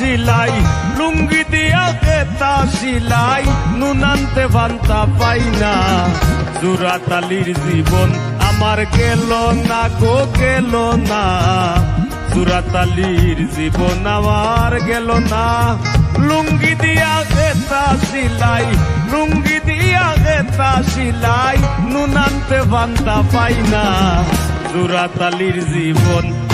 সিলাই, লুঙ্গি দিয়া খেতা সিলাই, নুনান্তে বান্তা পাই না। জুরাতালির জীবন আমার গেল না গো, গেল না। জুরাতালির জীবন আমার গেল না। লুঙ্গি দিয়া খেতা সিলাই, লুঙ্গি দিয়া খেতা সিলাই, নুনান্তে বান্তা পাই না। জুরাতালির জীবন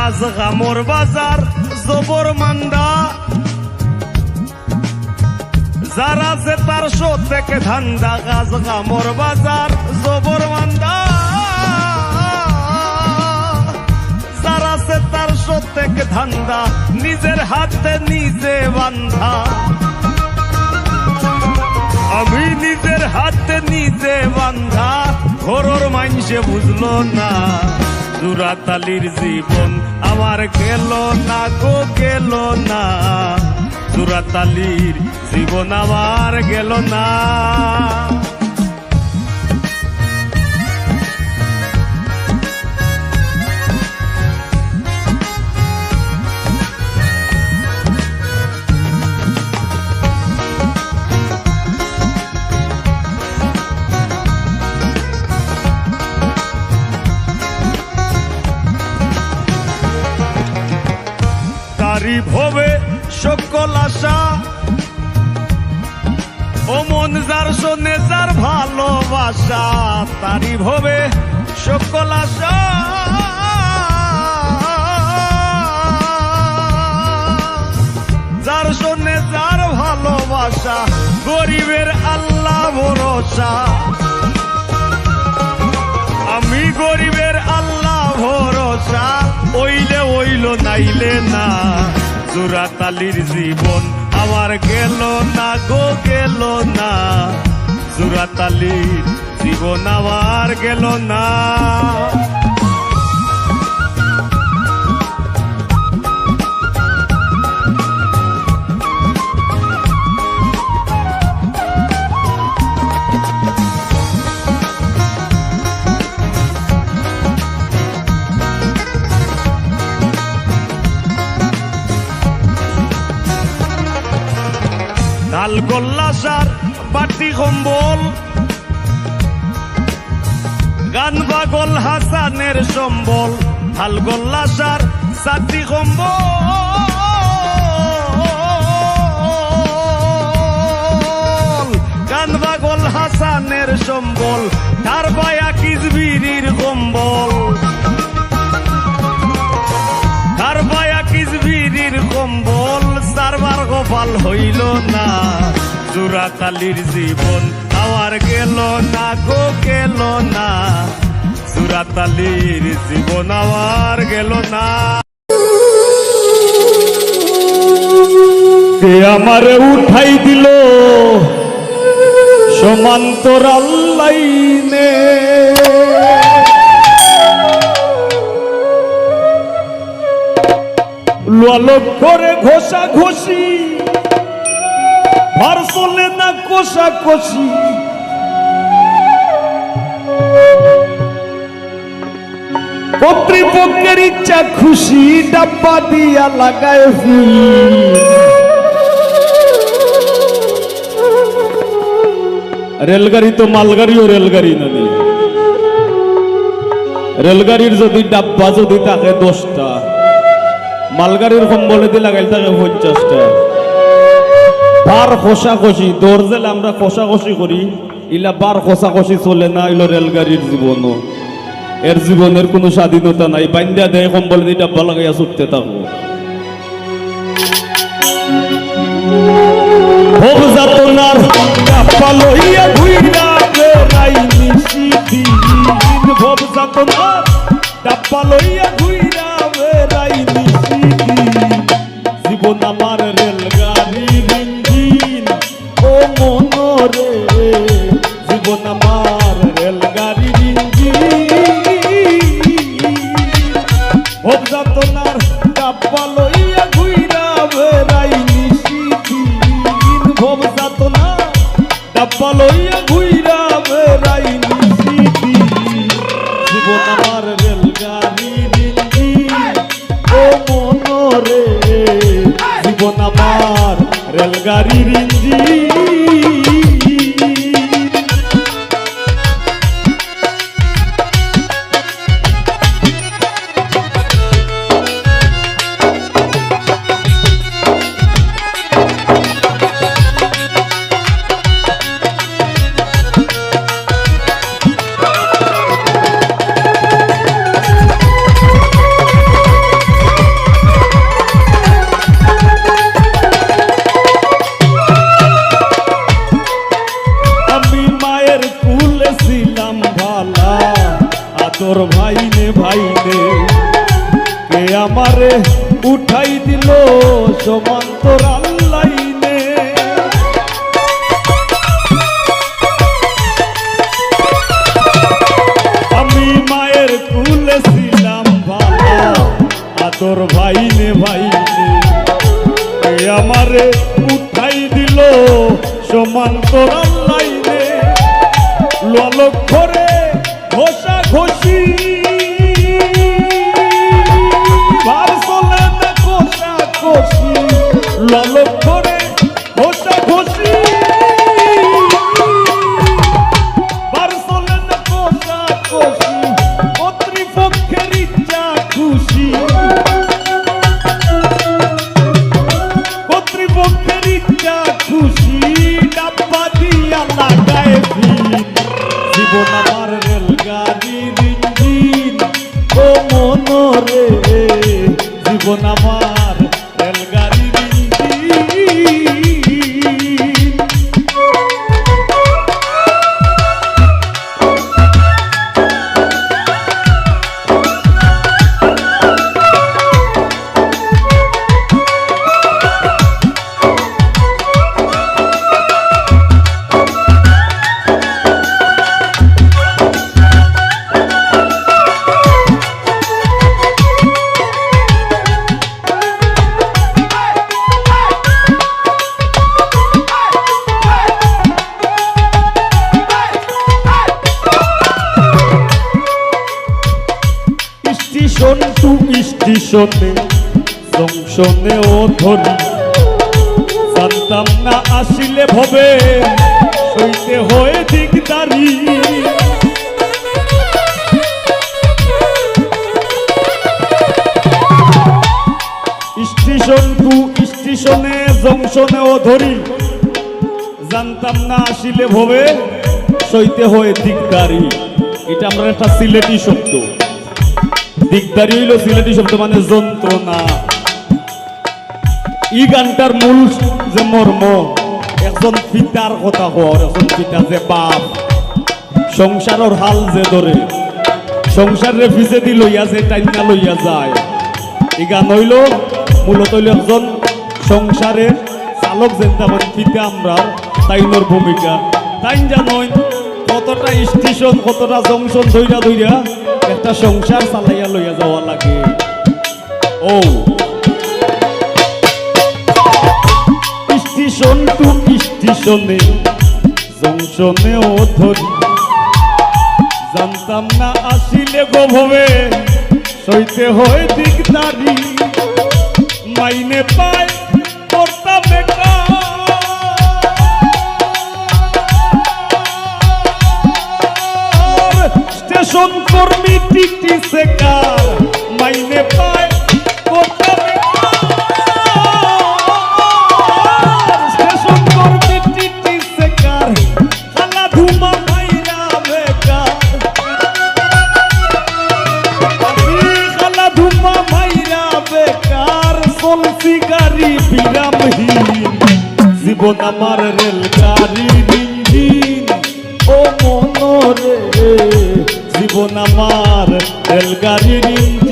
কাজ গামর বাজার, জবর মান্দা। যারা যে তার শো থেকে ধান্দা গাছ গামর বাজার, জবর মান্দা। যারা সে তার শো থেকে ধান্দা, নিজের হাতে নিজে বান্ধা। আমি নিজের হাতে নিজে বান্ধা, ঘরর মাইনসে বুঝলো না। জুরাতালির জীবন। আমার গেল না গো গেল না। জুরাতালির জীবন আমার গেল না। তারি ভবে সকল আশা। ও মন যার শোনে যার ভালোবাসা তারি ভবে সকল আশা। যার শোনে যার ভালোবাসা, গরিবের আল্লাহ ভরসা। আমি গরিবের আল্লাহ ভরসা, ওইলে ওইল নাইলে না। জুরাতালির জীবন। আমার গেল না গো গেল না। জুরাতালির জীবন আমার গেল না। বাটি কম্বল গান বাগল হাসানের সম্বল। হাল গোল্লা সার সাতি কম্বল গান বাগল হাসানের সম্বল। তার বায়া কিজবিরির কম্বল। তার বায়া কিজবিরির কম্বল। সারবার গোপাল হইল না। জুরাতালির জীবন। আমার গেল না গো, গেল না। জুরাতালির জীবন আমার গেল না। কে আমারে উঠাই দিল। সমান্তর আল্লাইনে লোক করে ঘোষা ঘোষী চলে না কষা কষি। কর্তৃপক্ষের ইচ্ছা খুশি, ডাব্বা দিয়া লাগায় রেলগাড়ি তো মালগাড়িও রেলগাড়ি নদী রেলগাড়ির যদি ডাব্বা যদি থাকে দশটা, মালগাড়ির কম্বলে দিয়ে লাগাইল থাকে পঞ্চাশটা। বার খসাখসি দরজেল আমরা খসাখসি করি। ইলা বার খসাখসি চলে না ইলো রেলগাড়ির জীবনও। এর জীবনের কোনো স্বাধীনতা নাই। বান্যা দেয় কম্বলে দিয়ে ডাব্বা লাগাইয়া ছুটতে থাকো। ভোগ যাতনার ডাব্বা লইয়া ঘুইরা বেড়াই নিশিদিন ভোগ যাতনার ডাব্বা লইয়া ঘুইরা বেড়াই নিশিদিন জীবন আমার মনরে ঘষা ঘষি। ভার ললক জংশনে ও ধরি জানতাম না আসিলে ভবে, সইতে হয়ে দিকদারি। স্টেশন টু স্টেশনে, জংশনে ও ধরি জানতাম না আসিলে ভবে, সইতে হয়ে দিকদারি। এটা আমরা একটা সিলেটি শব্দ। দিকদারি হইল সিলেটি শব্দ মানে যন্ত্রণা। ই গানটার মূল যে মর্ম, একজন পিতার কথা হর একজন পিতা যে বাপ। সংসারের হাল যে ধরে সংসারে ফিসে দি লইয়া যে টাইনা লইয়া যায়। ই গান হইল মূলত হইল একজন সংসারের চালক যেমন পিতা আমরা তাইনোর ভূমিকা। তাইন জানই কতটা স্টেশন কতটা জংশন ধইরা ধইরা একটা সংসার চালাইয়া লইয়া যাওয়া লাগে। ও টু স্টেশনে জংশনেও ধরি জানতাম না আসিলে গোভবে সইতে হয় দিকদারি মাইনে পায়। স্টেশন কর্মী টিটি সেকার মাইনে পায় গাড়ি বিরামহীন জীবন আমার রেলগাড়ির ইঞ্জিন ও মনরে জীবন আমার রেলগাড়ির ইঞ্জিন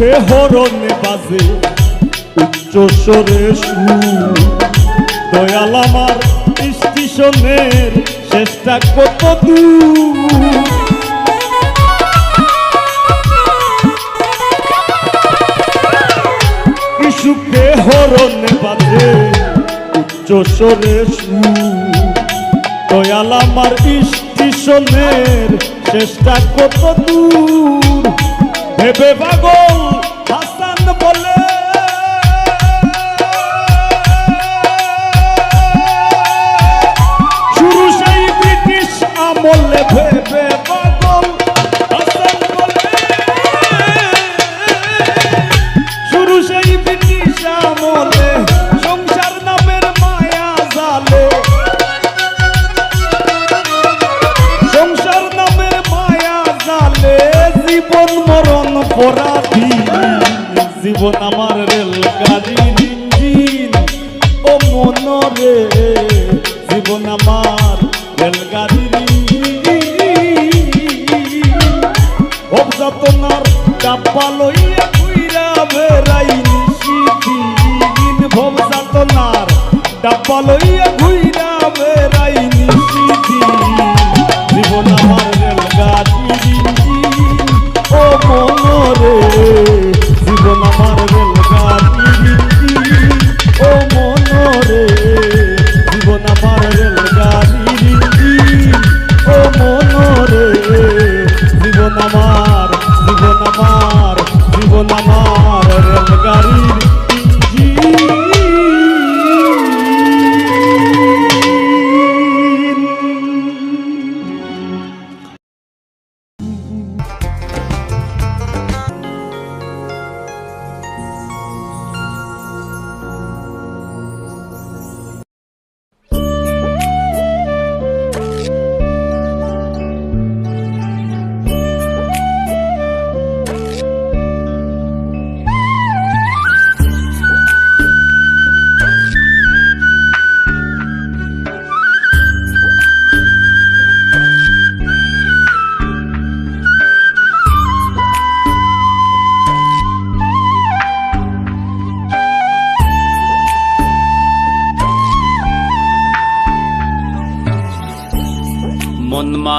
সুখে হরণে বাজে উচ্চ স্বরে দয়াল আমার স্টেশনের চেষ্টা কত দূর। সুখে হরণে বাজে উচ্চ স্বরে দয়াল আমার স্টেশনের চেষ্টা কত দূর। ভেবে পাগল। হাসান বলে শুরু সেই ব্রিটিশ আমলে ভেবে মরণ জীবন আমার রেল গাড়ির ইঞ্জিন ও মনরে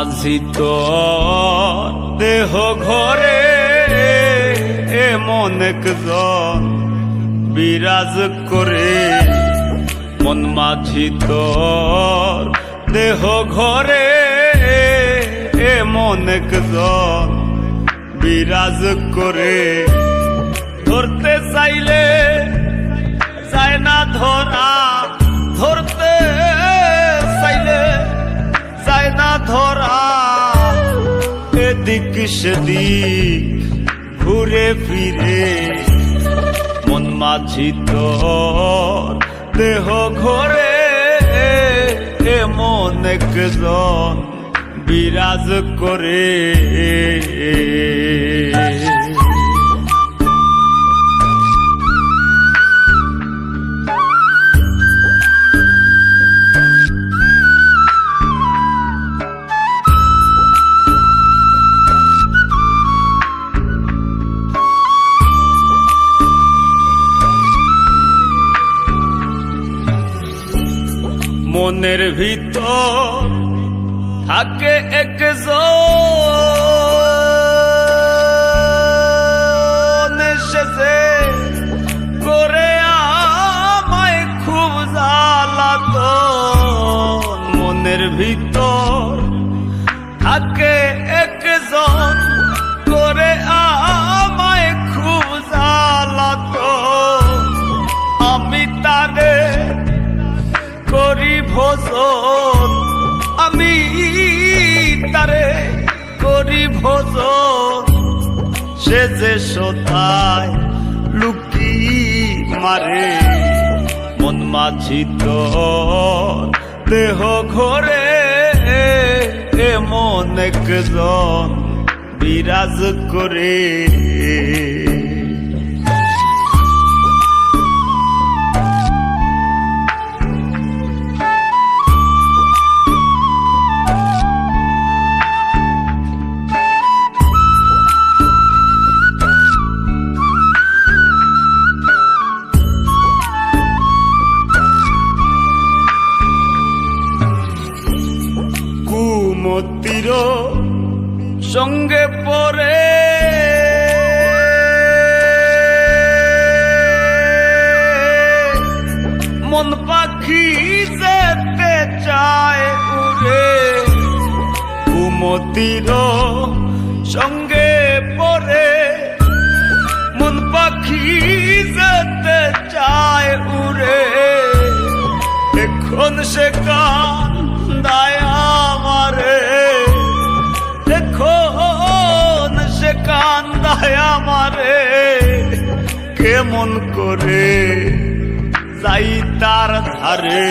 মাঝি তো দেহ ঘরে এমন একজন বিরাজ করে মন মাঝি তোর দেহ ঘরে এমন একজন বিরাজ করে ধরতে চাইলে চায় না ধরা ধরা এদিক সেদিক ঘুরে ফিরে। মন মাঝি তোর দেহ ঘরে এমন একজন বিরাজ করে। মনের ভিতর থাকে এক এসেছে করে আমায় খুব জ্বালাত মনের ভিতর মন মাঝি তো দেহ ঘরে এমন একজন বিরাজ করে। এখন সে কান দায়ামারে এখন সে কান কেমন করে যাই তার ধারে।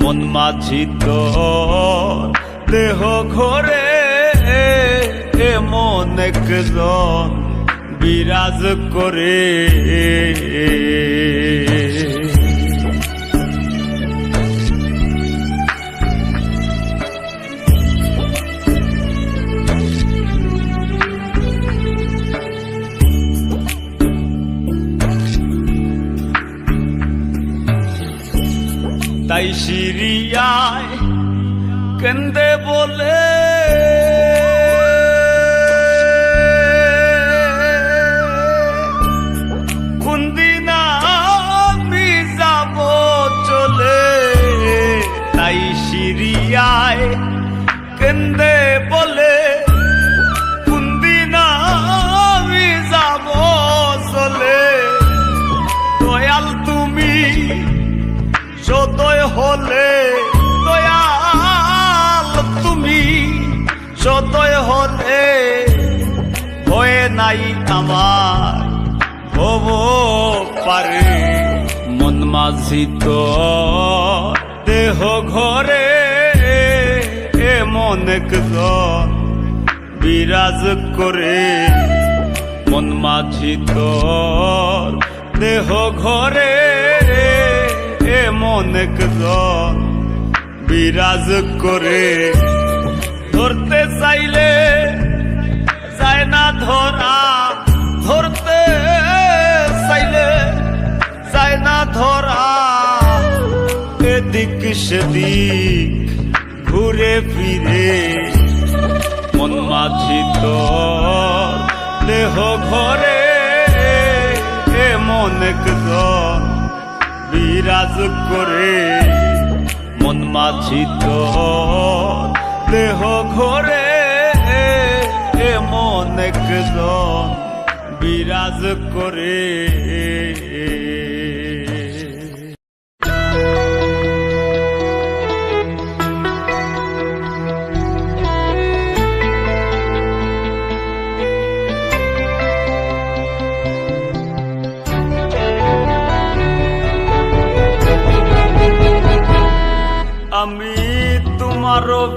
মন মাঝি তো দেহ ঘরে। এমন একজন বিরাজ করে। তাই সিরিয়ায় কেন্দে বলে। কোনদিন কেন্দে হলে দয়াল তুমি, সদয় হলে হয়ে নাই আমার হব পারে। মন মাঝি তো দেহ ঘরে এমন একজন বিরাজ করে। মন মাঝি তোর দেহ ঘরে এমন একজন বিরাজ করে। ধরতে চাইলে যায় না ধরা, ধরতে চাইলে যায় না ধরা। এদিক সেদিক ঘুরে ফিরে, মন মাঝি তোর, দেহ ঘরে এমন একজন বিরাজ করে মন মাছিত দেহ ঘরে এমন একজন বিরাজ করে।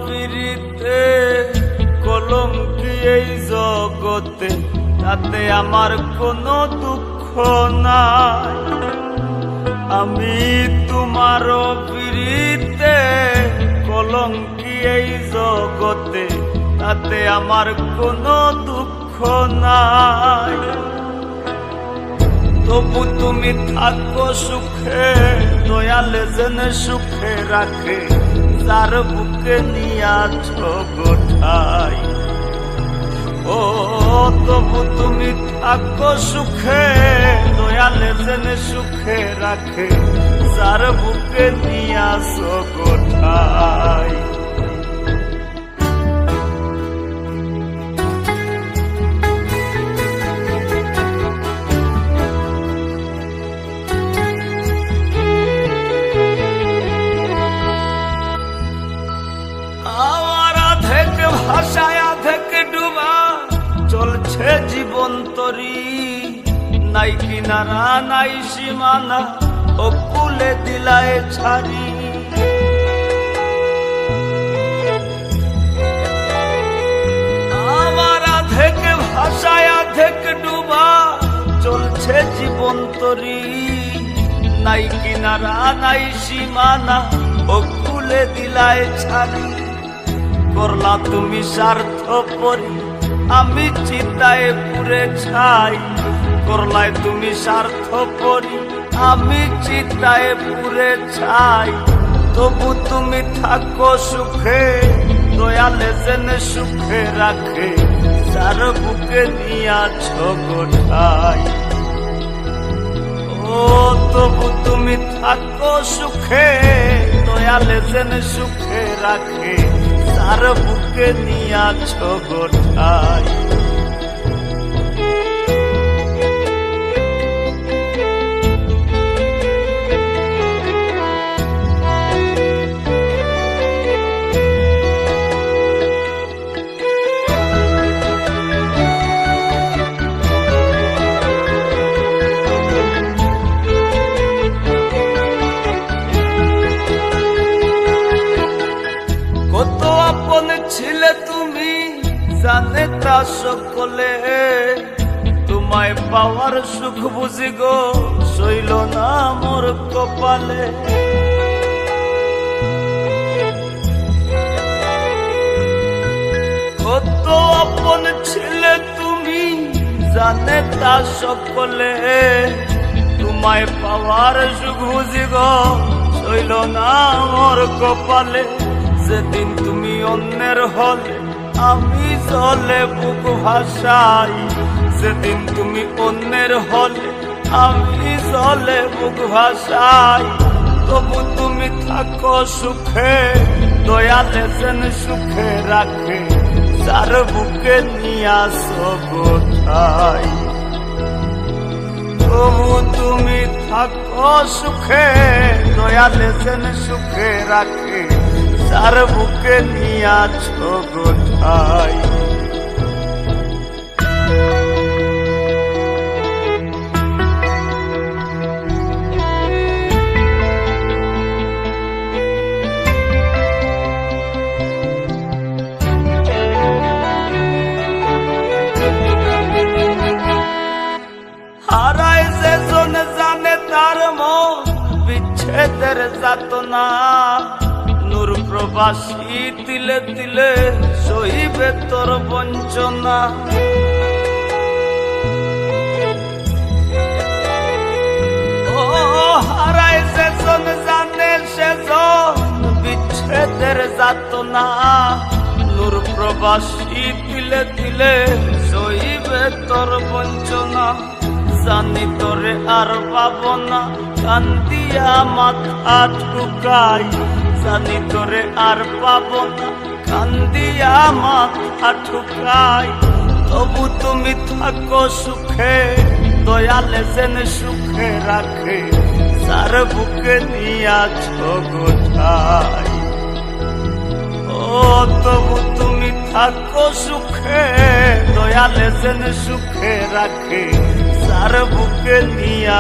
পিড়িতে কলঙ্কি এই জগতে, তাতে আমার কোনো দুঃখ নাই। আমি তোমার পিড়িতে কলঙ্কি এই জগতে, তাতে আমার কোনো দুঃখ নাই। তবু তুমি থাকো সুখে, দয়াল যেন সুখে রাখে। যার বুকে নিয়াছ গোঠাই। ও তবু তুমি থাকো সুখে, দয়ালে যেন সুখে রাখে, যার বুকে নিয়াছ গোঠাই। আমার আধেক ভাষায় আধেক ডুবা চলছে জীবন তরি। নাই কিনারা, নাই সীমানা ও কুলে দিলায় ছাড়ি। আমার আধেক ভাষায় আধেক ডুবা চলছে জীবন তরি। নাই কিনারা, নাই সীমানা ও কুলে দিলায় ছাড়ি। করলা তুমি স্বার্থ পরি আমি চিন্তায় পুরে ছাই। করলায় তুমি স্বার্থ পরি আমি চিন্তায় পুরে ছাই। তবু তুমি থাকো সুখে। দয়ালে যেন সুখে রাখে। যার বুকে নিয়াছ গোঠাই ও, তবু তুমি থাকো সুখে। দয়ালে যেন সুখে রাখে। তার বুকে নিয়াছ গোঠাই সকলে, তোমায় পাওয়ার সুখ বুঝি গো শৈল না মোর কপালে। কত আপন ছিলে তুমি, জানে তা সকলে, তোমায় পাওয়ার সুখ বুঝি গো শৈল না মোর কপালে। যেদিন তুমি অন্যের হলে আমি জলে বুক ভাসাই, যেদিন তুমি অন্যের হলে আমি জলে বুক ভাসাই। তবু তুমি থাকো সুখে, দয়ালে যেন সুখে রাখে, যার বুকে নিয়াস গোঠাই তবু তুমি থাকো সুখে, দয়ালে যেন সুখে রাখে তার বুকে নিয়াছ গোঠাই হারায় যে জন জানে তার মন বিচ্ছেদের যাতনা। প্রবাসী তিলে তিলে সহিবে তোর বঞ্চনা। হারায় যে জন জানে সে জন বিচ্ছেদের যাতনা। নূর প্রবাসী তিলে তিলে সহিবে তোর বঞ্চনা। জানি তোরে আর পাব না, কান্দিয়া মাথা ঠুকাই জানি তোরে আর পাব না। কান্দিয়া মাথা ঠুকাই তবু তুমি থাকো সুখে, দয়ালে যেন সুখে রাখে। সার বুকে নিয়াছ গোঠাই ও, তবু তুমি থাকো সুখে, দয়ালে যেন সুখে রাখে। সার বুকে নিয়া